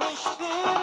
Geçmişti